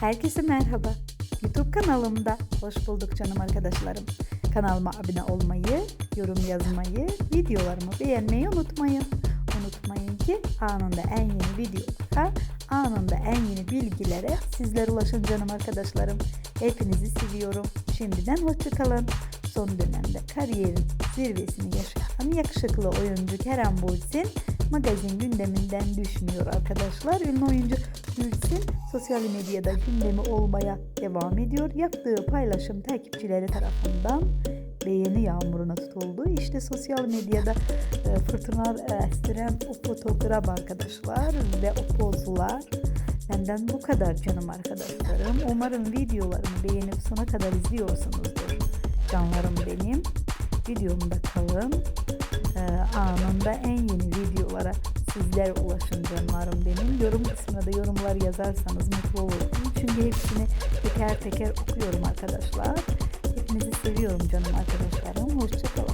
Herkese merhaba. YouTube kanalımda hoş bulduk canım arkadaşlarım. Kanalıma abone olmayı, yorum yazmayı, videolarımı beğenmeyi unutmayın. Unutmayın ki anında en yeni videolara, anında en yeni bilgilere sizlere ulaşın canım arkadaşlarım. Hepinizi seviyorum. Şimdiden hoşçakalın. Son dönemde kariyerin zirvesini yaşayan yakışıklı oyuncu Kerem Bürsin magazin gündeminden düşmüyor arkadaşlar. Ünlü oyuncu Gülsin sosyal medyada gündemi olmaya devam ediyor. Yaptığı paylaşım takipçileri tarafından beğeni yağmuruna tutuldu. İşte sosyal medyada e, fırtına estiren o fotoğraf arkadaşlar ve o pozlar. Benden bu kadar canım arkadaşlarım. Umarım videolarımı beğenip sona kadar izliyorsunuzdur. Canlarım benim. Videomda kalın. Ee, anında en yeni videolara sizler ulaşın canlarım benim. Yorum kısmına da yorumlar yazarsanız mutlu olurum. Çünkü hepsini teker teker okuyorum arkadaşlar. Hepinizi seviyorum canım arkadaşlarım. Hoşçakalın.